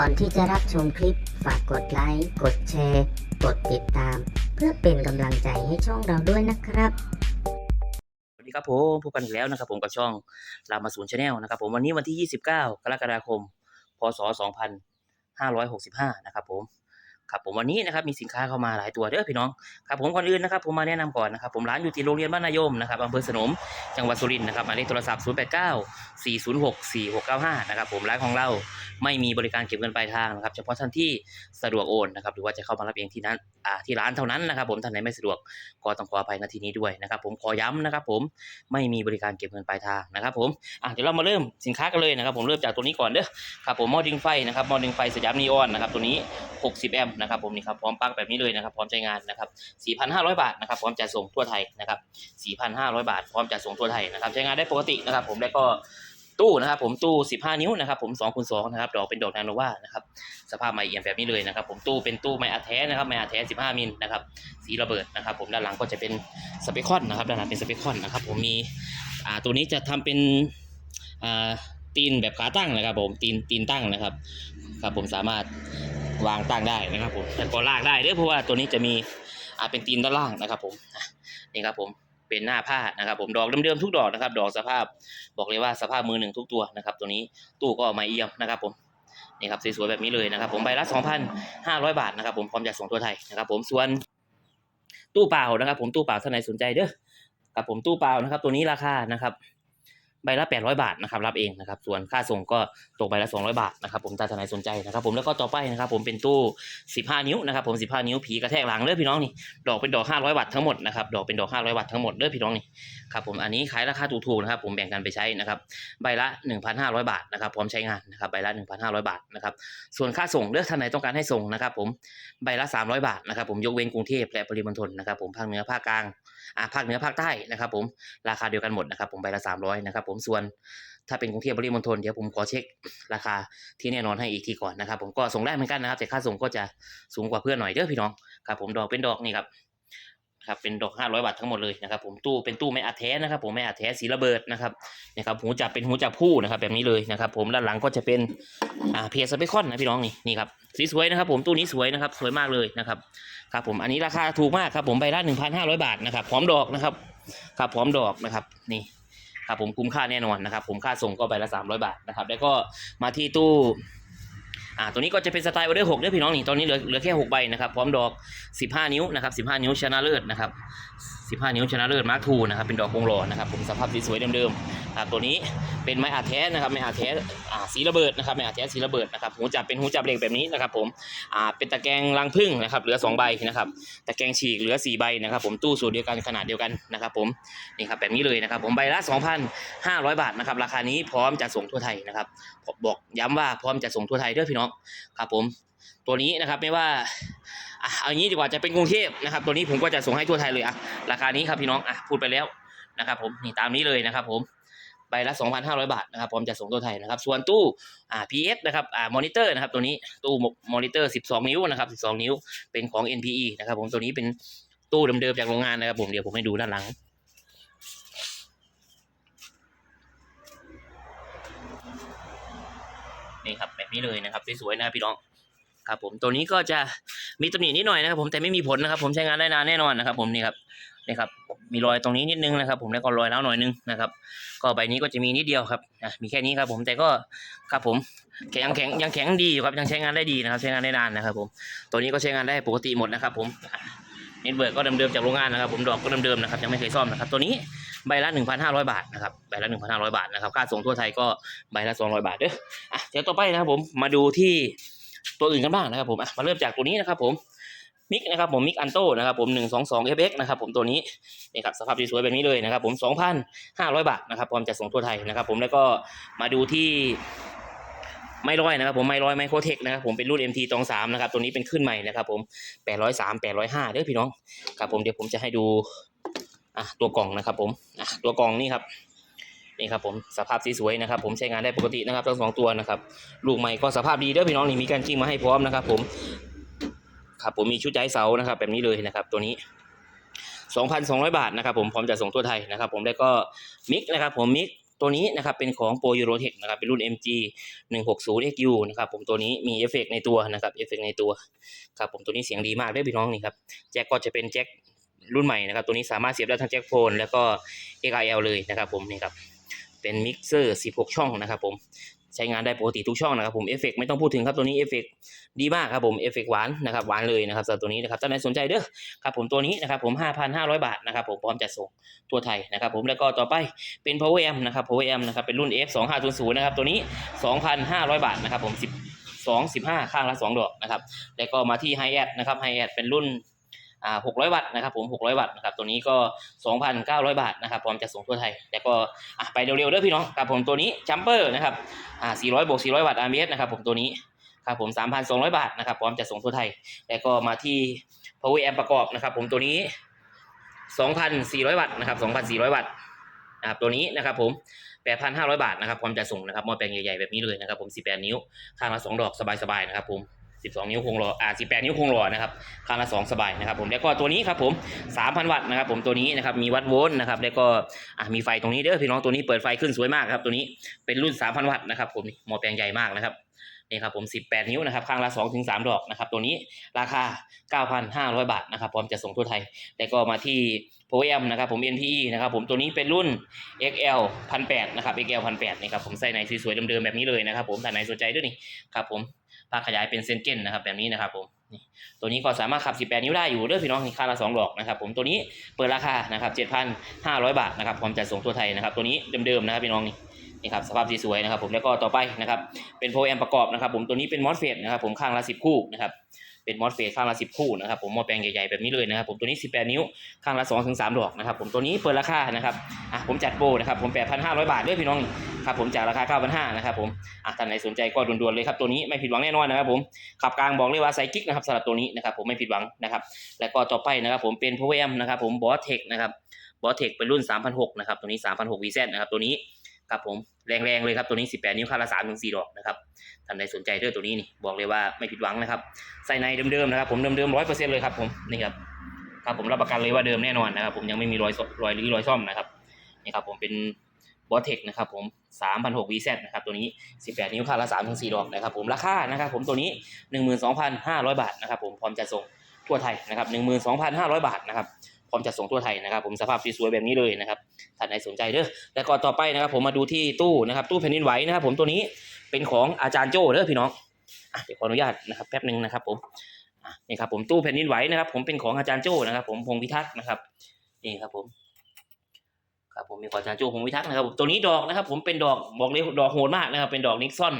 ก่อนที่จะรับชมคลิป ฝากกดไลค์ กดแชร์ กดติดตาม เพื่อเป็นกำลังใจให้ช่องเราด้วยนะครับ สวัสดีครับผมพบกันอีกแล้วนะครับ ผมกับช่องรามาศูนย์ชาแนลนะครับ ผมวันนี้วันที่ 29 กรกฎาคม พศ 2565 นะครับผม ครับผมวันนี้นะครับมีสินค้าเข้ามาหลายตัวเด้อพี่น้องครับผมก่อนอื่นนะครับผมมาแนะนำก่อนนะครับผมร้านอยู่ที่โรงเรียนบ้านนายมนะครับอำเภอสนมจังหวัดสุรินทร์นะครับหมายเลขโทรศัพท์ 089 406 4695นะครับผมร้านของเราไม่มีบริการเก็บเงินปลายทางนะครับเฉพาะท่านที่สะดวกโอนนะครับหรือว่าจะเข้ามารับเองที่นั้นอ่าที่ร้านเท่านั้นนะครับผมท่านไหนไม่สะดวกก็ต้องขออภัยณที่นี้ด้วยนะครับผมขอย้ำนะครับผมไม่มีบริการเก็บเงินปลายทางนะครับผมอะเดี๋ยวเรามาเริ่มสินค้ากันเลยนะครับผมเริ่มจากตัวนี้ก่อนเด้อครับผมหม้อดิงไฟนะครับหม้อดิงไฟสยามนีออนนะครับตัวนี้ 60 แอมปนะครับผมนี่ครับพร้อมปลั๊กแบบนี้เลยนะครับพร้อมใช้งานนะครับ 4,500 บาทนะครับพร้อมจะส่งทั่วไทยนะครับ 4,500 บาท พร้อมจะส่งทั่วไทยนะครับใช้งานได้ปกตินะครับ ผมแล้วก็ตู้นะครับผมตู้ 15 นิ้วนะครับผม2คูณ2นะครับดอกเป็นดอกนาโนวานะครับสภาพใหม่เอี่ยมแบบนี้เลยนะครับ ผมตู้เป็นตู้ไม้อัดแท้นะครับไม้อัดแท้ 15 มิลนะครับสีระเบิดนะครับ ผมด้านหลังก็จะเป็นสเปคอนนะครับด้านหลังเป็นสเปคอนนะครับผมมีอ่าตัวนี้จะทำเป็นอ่าตีนแบบขาตั้งนะครับ ผมตีนตีนตั้งนะครับครับผมสามารถ วางตั้งได้นะครับผมแต่ก็ลากได้เด้อเพราะว่าตัวนี้จะมีอ่าเป็นตีนด้านล่างนะครับ ผมนี่ครับผมเป็นหน้าผ้านะครับผมดอกเดิมๆทุกดอกนะครับ ดอกสภาพบอกเลยว่าสภาพมือหนึ่งทุกตัวนะครับ ตัวนี้ตู้ก็ไม้เอี่ยมนะครับ ผมนี่ครับสวยๆแบบนี้เลยนะครับ ผมใบละ 2,500 บาทนะครับ ผมพร้อมจะส่งตัวไทยนะครับผมส่วนตู้เปล่านะครับ ผมตู้เปล่าท่านไหนสนใจเด้อกับผมตู้เปล่านะครับ ตัวนี้ราคานะครับ ใบละ 800 บาทนะครับรับเองนะครับส่วนค่าส่งก็ตกใบละ 200 บาทนะครับผมถ้าท่านไหนสนใจนะครับผมแล้วก็ต่อไปนะครับผมเป็นตู้ 15 นิ้วนะครับผม15 นิ้วผีกระแทกหลังเด้อพี่น้องนี่ดอกเป็นดอก 500วัตต์ทั้งหมดนะครับดอกเป็นดอก 500วัตต์ทั้งหมดเด้อพี่น้องนี่ครับผมอันนี้ขายราคาถูกๆนะครับผมแบ่งกันไปใช้นะครับใบละ 1,500 บาทนะครับพร้อมใช้งานนะครับใบละ 1,500 บาทนะครับส่วนค่าส่งเลือกท่านไหนต้องการให้ส่งนะครับผมใบละ 300 บาทนะครับผมยกเว้นกรุงเทพและปริมณฑลนะครับผมภาคเหนือภาคกลาง อ่าภาคเหนือภาคใต้นะครับ ผมราคาเดียวกันหมดนะครับ ผมใบละ 300นะครับ ผมส่วนถ้าเป็นกรุงเทพปริมณฑลเดี๋ยวผมขอเช็คราคาที่แน่นอนให้อีกทีก่อนนะครับ ผมก็ส่งได้เหมือนกันนะครับ แต่ค่าส่งก็จะสูงกว่าเพื่อนหน่อยเด้อพี่น้องครับ ผมดอกเป็นดอกนี่ครับ ครับเป็นดอก 500 บาททั้งหมดเลยนะครับผมตู้เป็นตู้ไม้อัดแท้นะครับ ผมไม้อัดแท้สีระเบิดนะครับนะครับหูจับเป็นหูจับผู้นะครับ แบบนี้เลยนะครับ ผมด้านหลังก็จะเป็นอ่าเพียสเปคอนนะพี่น้องนี่นี่ครับสีสวยนะครับผมตู้นี้สวยนะครับสวยมากเลยนะครับครับผมอันนี้ราคาถูกมากครับผมใบละ1,500 บาทนะครับพร้อมดอกนะครับครับพร้อมดอกนะครับนี่ครับผมคุ้มค่าแน่นอนนะครับผมค่าส่งก็ใบละ300 บาทนะครับ แล้วก็มาที่ตู้ อ่าตัวนี้ก็จะเป็นสไตล์ออเดอร์6ด้อพี่น้องนี่ตอนนี้เหลือเหลือแค่หกใบนะครับพร้อมดอกสิบห้านิ้วนะครับสิบห้านิ้วชนะเลิศนะครับสิบห้านิ้วชนะเลิศมาร์คทูนะครับเป็นดอกวงหล่อนะครับผมสภาพสวยๆเดิมๆครับตัวนี้ เป็นไม้อาแท้นะครับไม้อาแท้อ่าสีระเบิดนะครับไม้อาแท้สีระเบิดนะครับหูจับเป็นหูจับเหล็กแบบนี้นะครับผมอ่าเป็นตะแกรงรังผึ้งนะครับเหลือ 2 ใบนะครับตะแกรงฉีกเหลือ 4 ใบนะครับ ผมตู้สูตรเดียวกันขนาดเดียวกันนะครับผมนี่ครับแบบนี้เลยนะครับผมใบละ 2,500 บาทนะครับราคานี้พร้อมจะส่งทั่วไทยนะครับบอกย้ำว่าพร้อมจะส่งทั่วไทยเด้อพี่น้องครับผมตัวนี้นะครับไม่ว่าเอางี้ดีกว่าจะเป็นกรุงเทพนะครับ ตัวนี้ผมก็จะส่งให้ทั่วไทยเลยอะราคานี้ครับพี่น้องอะพูดไปแล้วนะครับผมนี่ตามนี้เลยนะครับผม ใบละ 2,500 บาทนะครับพร้อมจะส่งตัวไทยนะครับ ส่วนตู้อ่า PS นะครับอ่ามอนิเตอร์นะครับตัวนี้ตู้มอนิเตอร์ 12 นิ้วนะครับ 12 นิ้วเป็นของ NPE นะครับผมตัวนี้เป็นตู้เดิมๆจากโรงงานนะครับผมเดี๋ยวผมให้ดูด้านหลังนี่ครับแบบนี้เลยนะครับสวยๆนะพี่น้องครับผมตัวนี้ก็จะมีตำหนินิดหน่อยนะครับผมแต่ไม่มีผลนะครับ ผมใช้งานได้นานแน่นอนนะครับ ผมนี่ครับ นี่ครับมีรอยตรงนี้นิดนึงนะครับ ผมแล้วก็รอยแล้วหน่อยนึงนะครับ ก็ใบนี้ก็จะมีนิดเดียวครับอะมีแค่นี้ครับ ผมแต่ก็ครับผมแข็งยังแข็งยังแข็งดีอยู่ครับยังใช้งานได้ดีนะครับ ใช้งานได้นานนะครับ ผมตัวนี้ก็ใช้งานได้ปกติหมดนะครับ ผมเน็ตเวิร์กก็เดิมๆจากโรงงานนะครับ ผมดอกก็เดิมๆนะครับยังไม่เคยซ่อมนะครับ ตัวนี้ใบละ 1,500 บาทนะครับใบละ 1,500 บาทนะครับค่าส่งทั่วไทยก็ใบละ 200 บาทเด้ออะเดี๋ยวต่อไปนะครับผมมาดูที่ตัวอื่นกันบ้างนะครับผมอะมาเริ่มจากตัวนี้นะครับผม มิกนะครับผมมิกอันโตนะครับผม122 FX นะครับผมตัวนี้นี่ครับสภาพสวยๆแบบนี้เลยนะครับผม 2,500 บาทนะครับพร้อมจะส่งทั่วไทยนะครับผมแล้วก็มาดูที่ไม้ร้อยนะครับผมไม้ร้อยไมโครเทคนะครับผมเป็นรุ่น MT ตองสามนะครับตัวนี้เป็นขึ้นใหม่นะครับผม803 805เด้อพี่น้องครับผมเดี๋ยวผมจะให้ดูอะตัวกล่องนะครับผมอะตัวกล่องนี่ครับนี่ครับผมสภาพสีสวยนะครับผมใช้งานได้ปกตินะครับทั้งสองตัวนะครับลูกใหม่ก็สภาพดีเด้อพี่น้องนี่มีการจิ้มมาให้พร้อมนะครับผม ครับผมมีชุดใจเสานะครับแบบนี้เลยนะครับตัวนี้ 2,200 บาทนะครับผมพร้อมจะส่งทั่วไทยนะครับผมแล้วก็มิกนะครับผมมิกตัวนี้นะครับเป็นของ Pro Eurotech นะครับเป็นรุ่น MG 160 XU นะครับผมตัวนี้มีเอฟเฟกต์ในตัวนะครับเอฟเฟกต์ในตัวครับผมตัวนี้เสียงดีมากเด้วยพี่น้องนี่ครับแจ็คก็จะเป็นแจ็ครุ่นใหม่นะครับตัวนี้สามารถเสียบได้ทั้งแจ็คโฟนแล้วก็ XL เลยนะครับผมนี่ครับเป็นมิกเซอร์ 16 ช่องนะครับผม ใช้งานได้ปกติทุกช่องนะครับผมเอฟเฟกต์ไม่ต้องพูดถึงครับตัวนี้เอฟเฟกต์ดีมากครับผมเอฟเฟกต์หวานนะครับหวานเลยนะครับสำหรับตัวนี้นะครับท่านใดสนใจเด้อครับผมตัวนี้นะครับผม 5,500 บาทนะครับผมพร้อมจัดส่งทั่วไทยนะครับผมแล้วก็ต่อไปเป็น Power Amp นะครับ Power Amp นะครับเป็นรุ่น F2500 นะครับตัวนี้ 2,500 บาทนะครับผม10 2 15 ข้างละ 2 ดอกนะครับแล้วก็มาที่ Hi Hat นะครับ Hi Hat เป็นรุ่น 600 วัตต์นะครับผม 600 วัตต์นะครับตัวนี้ก็ 2,900 บาทนะครับพร้อมจัดส่งทั่วไทยแล้วก็ไปเร็วๆเด้อพี่น้องครับผมตัวนี้จัมเปอร์นะครับ400บวก400 วัตต์ RMS นะครับผมตัวนี้ครับผม 3,200 บาทนะครับพร้อมจัดส่งทั่วไทย แล้วก็มาที่ power amp ประกอบนะครับ ผมตัวนี้ 2,400 วัตต์นะครับ2,400 วัตต์นะครับตัวนี้นะครับผม8,500 บาทนะครับพร้อมจะส่งนะครับหม้อแปลงใหญ่ๆแบบนี้เลยนะครับผม 18 นิ้วข้างละ2ดอกสบายๆนะครับผม 12 นิ้วคงรออ่า18 นิ้วคงรอนะครับข้างละ2สบายนะครับผมแล้วก็ตัวนี้ครับผม3,000 วัตต์นะครับผมตัวนี้นะครับมีวัดโวลต์นะครับแล้วก็อะมีไฟตรงนี้เด้อพี่น้องตัวนี้เปิดไฟขึ้นสวยมากครับตัวนี้เป็นรุ่น 3,000 วัตต์นะครับผมหม้อแปลงใหญ่มากนะครับนี่ครับผม 18 นิ้วนะครับ ข้างละ2ถึง3ดอกนะครับ ตัวนี้ราคา 9,500 บาทนะครับ พร้อมจะส่งทั่วไทย แล้วก็มาที่ p o m นะครับ ผม NPE นะครับ ผม ตัวนี้เป็นรุ่น XL 1,800นะครับ XL 1,800นี่ครับ ผมใส่ในสวยๆเดิมๆแบบนี้เลยนะครับ ผมถ้าไหนสนใจด้วยนี่ ครับผม ภาคขยายเป็นเซนเกนนะครับแบบนี้นะครับผมตัวนี้ก็สามารถขับ 18 นิ้วได้อยู่เด้อพี่น้องค่าละ2ดอกนะครับผมตัวนี้เปิดราคานะครับ7,500 บาทนะครับพร้อมจัดส่งทั่วไทยนะครับตัวนี้เดิมๆนะครับพี่น้องนี่นี่ครับสภาพสวยๆนะครับผมแล้วก็ต่อไปนะครับเป็น p o m ประกอบนะครับผมตัวนี้เป็นมอสเฟตนะครับผมข้างละ 10 คู่นะครับเป็นมอสเฟตข้างละ 10 คู่นะครับผมหม้อแปลงใหญ่ๆแบบนี้เลยนะครับผมตัวนี้ 18 นิ้วข้างละ2ถึง3ดอกนะครับผมตัวนี้เปิดราคานะครับอะผมจัดโปรนะครับผม 8,500 บาทด้วยพี่น้อง ครับผมจากราคา 9,500นะครับผมอะท่านไหนสนใจก็ด่วนๆเลยครับตัวนี้ไม่ผิดหวังแน่นอนนะครับผมขับกลางบอกเลยว่าไซกิกนะครับสำหรับตัวนี้นะครับผมไม่ผิดหวังนะครับแล้วก็ต่อไปนะครับผมเป็น p o m นะครับผมบอสเทคนะครับบอสเทคเป็นรุ่น3,600นะครับตัวนี้3,600 VZ นะครับตัวนี้ครับผมแรงๆเลยครับตัวนี้ 18 นิ้วข้างละ3ถึง4ดอกนะครับท่านใดสนใจเรื่องตัวนี้นี่บอกเลยว่าไม่ผิดหวังนะครับใส่ในเดิมๆนะครับผมเดิมๆร้อยเปอร์เซ็นต์เลยครับผมนี่ครับครับผมรับประกันเลยว่าเดิมแน่นอนนะครับผมยังไม่มีรอยรอยรื้อรอยซ่อมนะครับนี่ครับผมเป็น บอเทคนะครับผม3,600 VZ นะครับตัวนี้ 18 นิ้วค่าละ3ถึง4ดอกนะครับผมราคานะครับผมตัวนี้ 12,500 บาทนะครับผมพร้อมจะส่งทั่วไทยนะครับ12,500 บาทนะครับพร้อมจะส่งทั่วไทยนะครับ ผมสภาพสวยๆแบบนี้เลยนะครับท่านใดสนใจเด้อแล้วก็ต่อไปนะครับ ผมมาดูที่ตู้นะครับตู้แผ่นดินไหวนะครับ ผมตัวนี้เป็นของอาจารย์โจ้เด้อพี่น้องเดี๋ยวขออนุญาตนะครับแป๊บหนึ่งนะครับผมนี่ครับผมตู้แผ่นดินไหวนะครับ ผมเป็นของอาจารย์โจ้นะครับ ผมพงพิทักษ์นะครับนี่ครับผม ครับผมมีขออาจารย์โจ้พงพิทักษ์นะครับผมตัวนี้ดอกนะครับ ผมเป็นดอกบอกเลยดอกโหดมากนะครับ เป็นดอกนิกซอน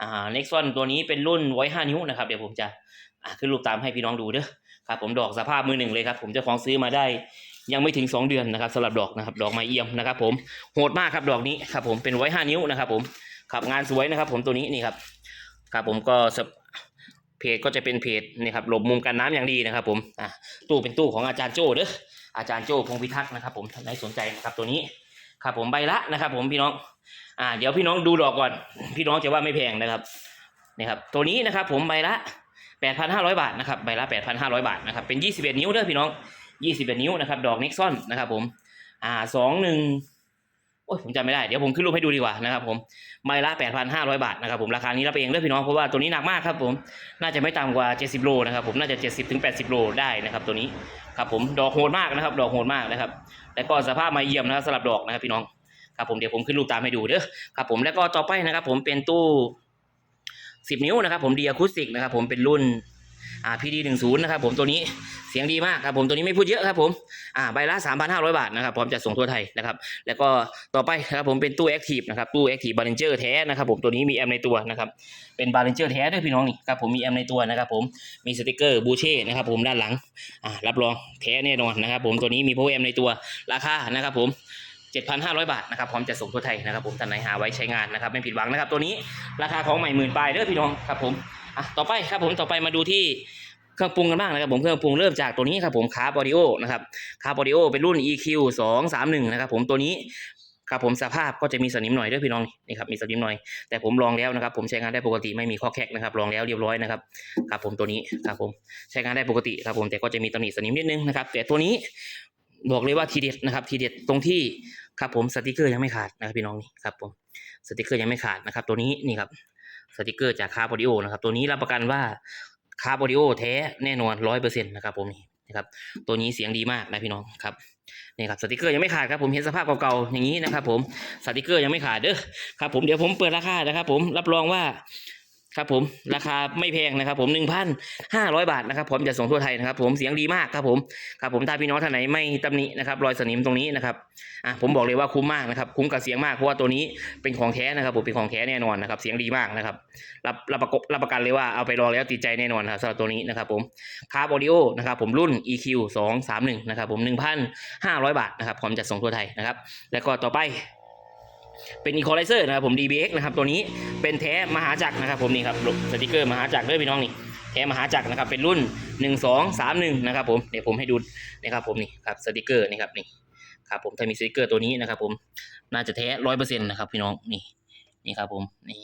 อ่านิกซอนตัวนี้เป็นรุ่นไว้ห้านิ้วนะครับ เดี๋ยวผมจะอะขึ้นรูปตามให้พี่น้องดูเด้อครับ ผมดอกสภาพมือหนึ่งเลยครับ ผมเจ้าของซื้อมาได้ยังไม่ถึงสองเดือนนะครับสำหรับดอกนะครับ ดอกไม้เอี่ยมนะครับ ผมโหดมากครับดอกนี้ครับ ผมเป็นไว้ห้านิ้วนะครับ ผมครับงานสวยนะครับ ผมตัวนี้นี่ครับครับผมก็เพจก็จะเป็นเพจนี่ครับหลบมุมกันน้ำอย่างดีนะครับ ผมอะตู้เป็นตู้ของอาจารย์โจ้เด้อ อาจารย์โจ้พงพิทักษ์นะครับ ผมท่านใดสนใจนะครับตัวนี้ครับผมใบละนะครับ ผมพี่น้องอ่าเดี๋ยวพี่น้องดูดอกก่อน พี่น้องจะว่าไม่แพงนะครับนี่ครับตัวนี้นะครับ ผมใบละ8,500 บาทนะครับใบละ8,500 บาทนะครับเป็น 21 นิ้วเด้อพี่น้อง 21 นิ้วนะครับดอกนิกซอนนะครับผมอ่าสองหนึ่ง โอ้ยผมจำไม่ได้ เดี๋ยวผมขึ้นรูปให้ดูดีกว่านะครับผมไม้ละ 8,500 บาทนะครับผมราคานี้รับเองเด้อพี่น้องเพราะว่าตัวนี้หนักมากครับผมน่าจะไม่ต่ำกว่า 70 โลนะครับผมน่าจะ 70-80 โลได้นะครับตัวนี้ครับผมดอกโหดมากนะครับ ดอกโหดมากนะครับแล้วก็สภาพไมาเยี่ยมนะครับสำหรับดอกนะครับพี่น้องครับผมเดี๋ยวผมขึ้นรูปตามให้ดูเด้อครับผมแล้วก็ต่อไปนะครับ ผมเป็นตู้ 10 นิ้วนะครับผมดีอะคูสติกนะครับผมเป็นรุ่น อ่า PD 10นะครับผมตัวนี้เสียงดีมากครับผมตัวนี้ไม่พูดเยอะครับผมอ่าใบละ 3,500 บาทนะครับพร้อมจะส่งทั่วไทยนะครับแล้วก็ต่อไปนะครับผมเป็นตู้แอคทีฟนะครับตู้แอคทีฟบาลานเจอร์แท้นะครับผมตัวนี้มีแอมในตัวนะครับเป็นบาลานเจอร์แท้ด้วยพี่น้องนี่ครับผมมีแอมในตัวนะครับผมมีสติกเกอร์บูเช่นะครับผมด้านหลังอ่ารับรองแท้แน่นอนนะครับผมตัวนี้มีโพแอมในตัวราคานะครับผม7,500 บาทนะครับพร้อมจะส่งทั่วไทยนะครับผมท่านไหนหาไว้ใช้งานนะครับไม่ผิดหวังนะครับตัวนี้ราคาของใหม่หมื่นปลายเด้อพี่น้องครับผม อะต่อไปครับผมต่อไปมาดูที่เครื่องปรุงกันบ้างนะครับผมเครื่องปรุงเริ่มจากตัวนี้ครับผมคาร์บอดิโอนะครับคาร์บอดิโอเป็นรุ่น EQ สองสามหนึ่งนะครับผมตัวนี้ครับผมสภาพก็จะมีสนิมหน่อยด้วยพี่น้องนี่ครับมีสนิมหน่อยแต่ผมลองแล้วนะครับ ผมใช้งานได้ปกติไม่มีข้อแคกนะครับลองแล้วเรียบร้อยนะครับครับผมตัวนี้ครับผมใช้งานได้ปกติครับผมแต่ก็จะมีตำหนิสนิมนิดนึงนะครับแต่ตัวนี้บอกเลยว่าทีเด็ดนะครับทีเด็ดตรงที่ครับผมสติกเกอร์ยังไม่ขาดนะครับพี่น้องนี่ครับผมสติกเกอร์ยังไม่ขาดนะครับตัวนี้นี่ครับ สติกเกอร์จากคาร์บอดิโอนะครับ ตัวนี้รับประกันว่าคาร์บอดิโอแท้แน่นอนร้อยเปอร์เซ็นต์นะครับผมนี่นะครับ ตัวนี้เสียงดีมากนะพี่น้องครับนี่ครับสติกเกอร์ยังไม่ขาดครับผมเห็นสภาพเก่าๆอย่างนี้นะครับผมสติกเกอร์ยังไม่ขาดเด้อครับผมเดี๋ยวผมเปิดราคานะครับ ผมรับรองว่า ครับผมราคาไม่แพงนะครับ ผมหนึ่งพันห้าร้อยบาทนะครับผมจะส่งทั่วไทยนะครับ ผมเสียงดีมากครับผมครับผมถ้าพี่น้องท่านไหนไม่ตำหนินะครับรอยสนิมตรงนี้นะครับอะผมบอกเลยว่าคุ้มมากนะครับคุ้มกับเสียงมากเพราะว่าตัวนี้เป็นของแท้นะครับผมเป็นของแท้แน่นอนนะครับเสียงดีมากนะครับรับรับประกบรับประกันเลยว่าเอาไปลองแล้วติดใจแน่นอนครับสำหรับตัวนี้นะครับผมคาร์บอดิโอนะครับผมรุ่น EQ สองสามหนึ่งนะครับผมหนึ่งพันห้าร้อยบาทนะครับพร้อมจะส่งทั่วไทยนะครับแล้วก็ต่อไป เป็นอีโคไลเซอร์นะครับผม DBX นะครับตัวนี้เป็นแท้มหาจักรนะครับผมนี่ครับสติกเกอร์มหาจักรด้วยพี่น้องนี่แท้มหาจักรนะครับเป็นรุ่น 1 2 3 1นะครับผมเดี๋ยวผมให้ดูนะครับผมนี่ครับสติกเกอร์นี่ครับนี่ครับผมถ้ามีสติกเกอร์ตัวนี้นะครับผมน่าจะแท้ร้อยเปอร์เซ็นต์นะครับพี่น้องนี่นี่ครับผมนี่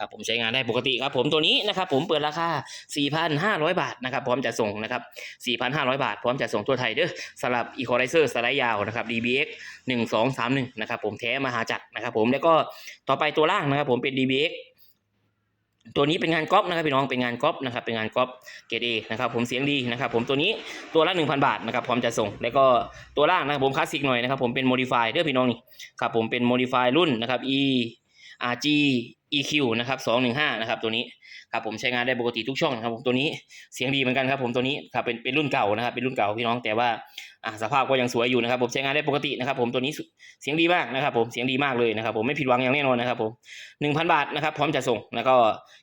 ครับผมใช้งานได้ปกติครับผมตัวนี้นะครับผมเปิดราคา 4,500 บาทนะครับพร้อมจะส่งนะครับ 4,500 บาท พร้อมจะส่งทั่วไทยเด้อสำหรับอีโคไลเซอร์สไลด์ยาวนะครับ DBX หนึ่งสองสามหนึ่งนะครับผมแท้มหาจักรนะครับผมแล้วก็ต่อไปตัวล่างนะครับผมเป็น DBX ตัวนี้เป็นงานก๊อปนะครับพี่น้องเป็นงานก๊อปนะครับเป็นงานก๊อปเกรดเอนะครับผมเสียงดีนะครับผมตัวนี้ตัวละ1,000 บาทนะครับพร้อมจะส่ง แล้วก็ตัวล่างนะครับผมคลาสสิกหน่อยนะครับผมเป็น modify เด้อพี่น้องนี่ครับผมเป็น modify รุ่นนะครับ E RG EQ นะครับ215นะครับตัวนี้ครับผมใช้งานได้ปกติทุกช่องครับผมตัวนี้เสียงดีเหมือนกันครับผมตัวนี้ครับเป็นเป็นรุ่นเก่านะครับเป็นรุ่นเก่าพี่น้องแต่ว่าอ่าสภาพก็ยังสวยอยู่นะครับผมใช้งานได้ปกตินะครับผมตัวนี้เสียงดีมากนะครับผมเสียงดีมากเลยนะครับผมไม่ผิดหวังอย่างแน่นอนนะครับผมหนึ่งพันบาทนะครับพร้อมจะส่งแล้วก็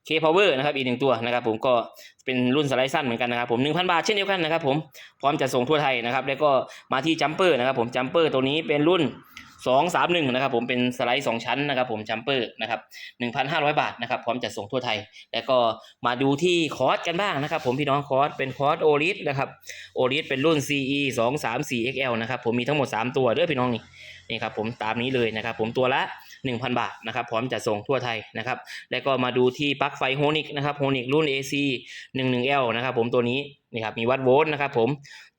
K Power นะครับอีกหนึ่งตัวนะครับผมก็เป็นรุ่นสไลด์สั้นเหมือนกันนะครับผมหนึ่งพันบาทเช่นเดียวกันนะครับผมพร้อมจะส่งทั่วไทยนะครับแล้วก็มาที่จัมเปอร์นะครับผมจัมเปอร์ตัวนี้เป็นรุ่น สองสามหนึ่งนะครับผมเป็นสไลด์สองชั้นนะครับผมจัมเปอร์นะครับหนึ่งพันห้าร้อยบาทนะครับพร้อมจะส่งทั่วไทย แล้วก็มาดูที่คอร์สกันบ้างนะครับผมพี่น้องคอร์สเป็นคอร์สโอลิสนะครับโอริสเป็นรุ่น CE 2 3 4 XL นะครับผมมีทั้งหมด 3 ตัวเด้อพี่น้องนี่นี่ครับผมตามนี้เลยนะครับผมตัวละ 1,000 บาทนะครับพร้อมจะส่งทั่วไทยนะครับแล้วก็มาดูที่ปลั๊กไฟโฮนิกนะครับโฮนิกรุ่น AC 11L นะครับผมตัวนี้นี่ครับมีวัดโวลต์นะครับผม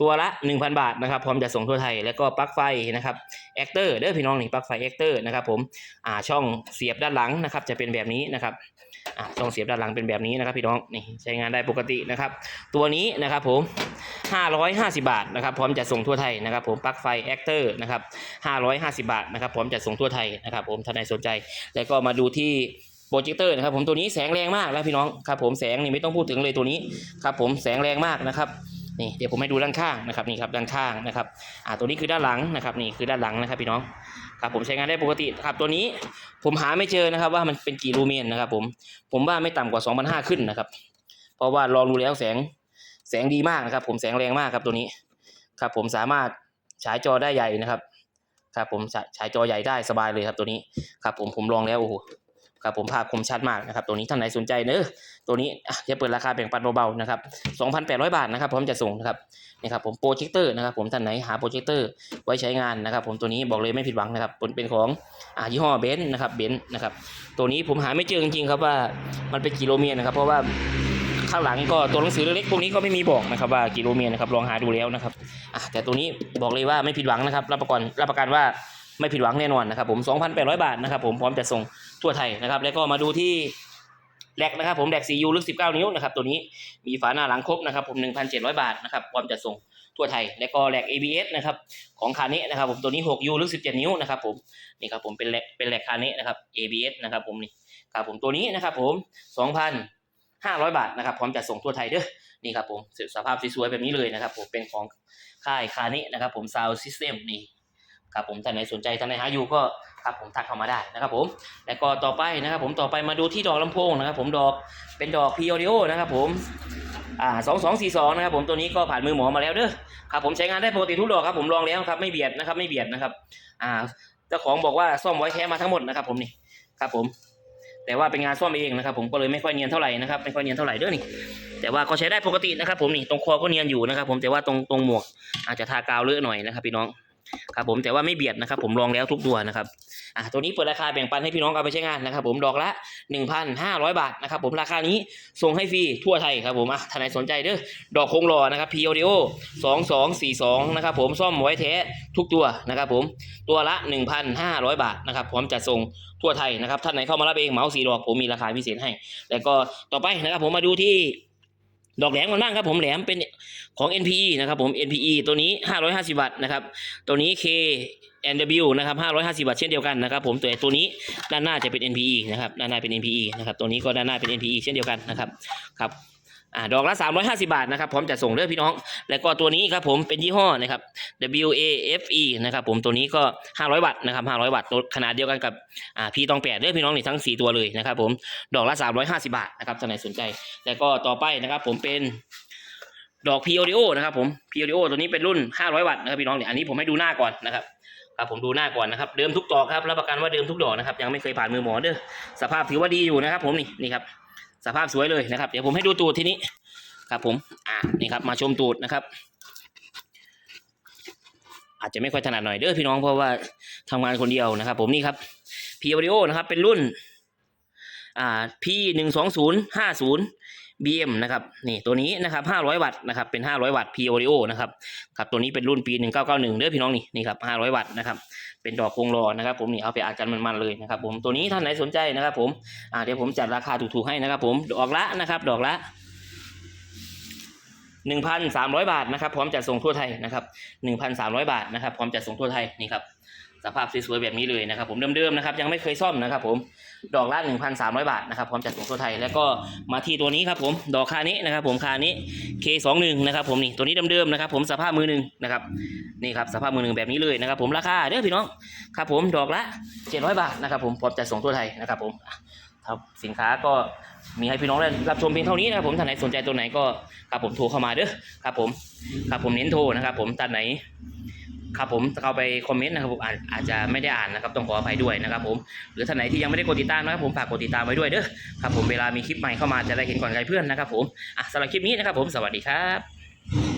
ตัวละ 1,000 บาทนะครับ พร้อมจะส่งทั่วไทยแล้วก็ปลั๊กไฟนะครับแอคเตอร์เด้อพี่น้องนี่ปลั๊กไฟแอคเตอร์นะครับผมอ่าช่องเสียบด้านหลังนะครับ จะเป็นแบบนี้นะครับอ่าช่องเสียบด้านหลังเป็นแบบนี้นะครับ พี่น้องนี่ใช้งานได้ปกตินะครับ ตัวนี้นะครับผม 550 บาทนะครับ พร้อมจะส่งทั่วไทยนะครับ ผมปลั๊กไฟแอคเตอร์นะครับ550 บาทนะครับ พร้อมจะส่งทั่วไทยนะครับ ผมท่านใดสนใจ แล้วก็มาดูที่ โปรเจคเตอร์นะครับผมตัวนี้แสงแรงมากนะพี่น้องครับผมแสงนี่ไม่ต้องพูดถึงเลยตัวนี้ครับผมแสงแรงมากนะครับนี่เดี๋ยวผมให้ดูด้านข้างนะครับนี่ครับด้านข้างนะครับอ่าตัวนี้คือด้านหลังนะครับนี่คือด้านหลังนะครับพี่น้องครับผมใช้งานได้ปกติครับตัวนี้ผมหาไม่เจอนะครับว่ามันเป็นกี่ลูเมนนะครับผมผมว่าไม่ต่ำกว่า2,500ขึ้นนะครับเพราะว่าลองดูแล้วแสงแสงดีมากนะครับ ผมแสงแรงมากครับตัวนี้ครับผมสามารถฉายจอได้ใหญ่นะครับครับผมฉายฉายจอใหญ่ได้สบายเลยครับตัวนี้ครับผมผมลองแล้วโอ้โห ครับผมภาพคมชัดมากนะครับตัวนี้ท่านไหนสนใจเนอะตัวนี้จะเปิดราคาแบ่งปันเบาๆนะครับ2,800 บาทนะครับพร้อมจะส่งนะครับนี่ครับผมโปรเจคเตอร์นะครับผมท่านไหนหาโปรเจคเตอร์ไว้ใช้งานนะครับ ผมตัวนี้บอกเลยไม่ผิดหวังนะครับเป็นเป็นของอ่ายี่ห้อเบนซ์นะครับเบนซ์นะครับตัวนี้ผมหาไม่เจอจริงๆครับว่ามันเป็นกิโลเมตรนะครับ เพราะว่าข้างหลังก็ตัวหนังสือเล็กๆพวกนี้ก็ไม่มีบอกนะครับว่ากิโลเมตรนะครับลองหาดูแล้วนะครับอะแต่ตัวนี้บอกเลยว่าไม่ผิดหวังนะครับรับประกันรับประกันว่าไม่ผิดหวังแน่นอนนะครับผม2,800 บาทนะครับผมพร้อมจะส่ง ทั่วไทยนะครับ แล้วก็มาดูที่แหลกนะครับผมแหลก CU ลึก 19 นิ้วนะครับตัวนี้มีฝาหน้าหลังครบนะครับผม 1,700 บาทนะครับพร้อมจะส่งทั่วไทย แล้วก็แหลก ABS นะครับของคาเนะนะครับผมตัวนี้ 6U ลึก 17 นิ้วนะครับผมนี่ครับผมเป็นแลกเป็นแหลกคาเนะนะครับ ABS นะครับผมนี่ครับผมตัวนี้นะครับผม2,000ห้าร้อยบาทนะครับพร้อมจะส่งทั่วไทยเด้อนี่ครับผมสภาพสวยๆแบบนี้เลยนะครับผมเป็นของค่ายคานินะครับผม Sound System นี่ ครับผมท่านไหนสนใจท่านไหนหาอยู่ก็ครับผมทักเข้ามาได้นะครับผมแล้วก็ต่อไปนะครับผมต่อไปมาดูที่ดอกลำโพงนะครับผมดอกเป็นดอก P Audio นะครับผมอ่าสองสองสี่สองนะครับผมตัวนี้ก็ผ่านมือหมอมาแล้วเด้อครับผมใช้งานได้ปกติทุกดอกครับผมลองแล้วครับไม่เบียดนะครับไม่เบียดนะครับอ่าเจ้าของบอกว่าซ่อมไว้แท้มาทั้งหมดนะครับผมนี่ครับผมแต่ว่าเป็นงานซ่อมเองนะครับผมก็เลยไม่ค่อยเนียนเท่าไหร่นะครับไม่ค่อยเนียนเท่าไหร่เด้อนี่แต่ว่าก็ใช้ได้ปกตินะครับผมนี่ตรงคอก็เนียนอยู่นะครับผมแต่ว่าตรงตรงหมวกอาจจะทากาวเลอะหน่อยนะครับพี่น้อง ครับผมแต่ว่าไม่เบียดนะครับ ผมลองแล้วทุกตัวนะครับอะตัวนี้เปิดราคาแบ่งปันให้พี่น้องเอาไปใช้งานนะครับ ผมดอกละ 1,500 บาทนะครับ ผมราคานี้ส่งให้ฟรีทั่วไทยครับผมอะท่านไหนสนใจเด้อดอกคงหล่อนะครับพีโอดีโอ2242นะครับผมซ่อมไว้แท้ทุกตัวนะครับผมตัวละ 1,500 บาทนะครับพร้อมจัดส่งทั่วไทยนะครับท่านไหนเข้ามารับเองเหมาสีดอกผมมีราคาพิเศษให้ แล้วก็ต่อไปนะครับผมมาดูที่ ดอกแหลมกันบ้างครับผมแหลมเป็นของ NPE นะครับผม NPE ตัวนี้ 550บาทนะครับ ตัวนี้ K NW นะครับ550บาทเช่นเดียวกันนะครับผมแต่ตัวนี้ด้านหน้าจะเป็น NPE นะครับด้านหน้าเป็น NPE นะครับตัวนี้ก็ด้านหน้าเป็น NPE เช่นเดียวกันนะครับครับ อ่าดอกละ 350 บาทนะครับพร้อมจะส่งเด้อพี่น้อง แล้วก็ตัวนี้ครับผมเป็นยี่ห้อนะครับ WAFE นะครับผมตัวนี้ก็ 500 บาทนะครับ500 บาทตัวขนาดเดียวกันกับอ่าพี่ตองแปดเด้อพี่น้องนี่ทั้ง 4 ตัวเลยนะครับผมดอกละ 350 บาทนะครับท่านไหนสนใจ แล้วก็ต่อไปนะครับผมเป็นดอก p o d o นะครับผม p o d o ตัวนี้เป็นรุ่น 500 วัตต์นะครับพี่น้องเนี่ยอันนี้ผมให้ดูหน้าก่อนนะครับครับผมดูหน้าก่อนนะครับเดิมทุกดอกครับรับประกันว่าเดิมทุกดอกนะครับยังไม่เคยผ่านมือหมอเด้อสภาพถือว่าดีอยู่นะครับผมนี่นี่ครับ สภาพสวยเลยนะครับ เดี๋ยวผมให้ดูตูดทีนี้ครับ ผม อ่านี่ครับ มาชมตูดนะครับ อาจจะไม่ค่อยถนัดหน่อยเด้อพี่น้องเพราะว่าทำงานคนเดียวนะครับ ผมนี่ครับพีอารีโอนะครับ เป็นรุ่นอ่า P หนึ่งสองศูนย์ห้าศูนย์ BM นะครับนี่ตัวนี้นะครับ500 วัตต์นะครับเป็น 500 วัตต์ P Audio นะครับครับตัวนี้เป็นรุ่นปี 1991เด้อพี่น้องนี่นี่ครับ500 วัตต์นะครับเป็นดอกวงรอนะครับผมนี่เอาไปอาดกันมันๆเลยนะครับผมตัวนี้ท่านไหนสนใจนะครับผมอ่าเดี๋ยวผมจัดราคาถูกๆให้นะครับผมดอกละนะครับดอกละ1,300 บาทนะครับพร้อมจัดส่งทั่วไทยนะครับ1,300 บาทนะครับพร้อมจัดส่งทั่วไทยนี่ครับ สภาพสวยๆแบบนี้เลยนะครับผมเดิมๆนะครับยังไม่เคยซ่อมนะครับผมดอกละ1,300 บาทนะครับพร้อมจัดส่งทั่วไทยแล้วก็มาที่ตัวนี้ครับผมดอกคานี้นะครับผมคานี้ K21 นะครับผมนี่ตัวนี้เดิมๆนะครับผมสภาพมือหนึ่งนะครับนี่ครับสภาพมือหนึ่งแบบนี้เลยนะครับผมราคาเด้อพี่น้องครับผมดอกละ 700 บาทนะครับผมพร้อมจัดส่งทั่วไทยนะครับผมครับสินค้าก็มีให้พี่น้องได้รับชมเพียงเท่านี้นะครับผมท่านไหนสนใจตัวไหนก็ครับผมโทรเข้ามาเด้อครับผมครับผมเน้นโทรนะครับผมท่านไหน ครับผมเข้าไปคอมเมนต์นะครับผมอาจจจะไม่ได้อ่านนะครับต้องขออภัยด้วยนะครับผมหรือท่านไหนที่ยังไม่ได้กดติดตามนะครับผมฝากกดติดตามไว้ด้วยเด้อครับผมเวลามีคลิปใหม่เข้ามาจะได้เห็นก่อนใครเพื่อนนะครับผมอะสำหรับคลิปนี้นะครับผมสวัสดีครับ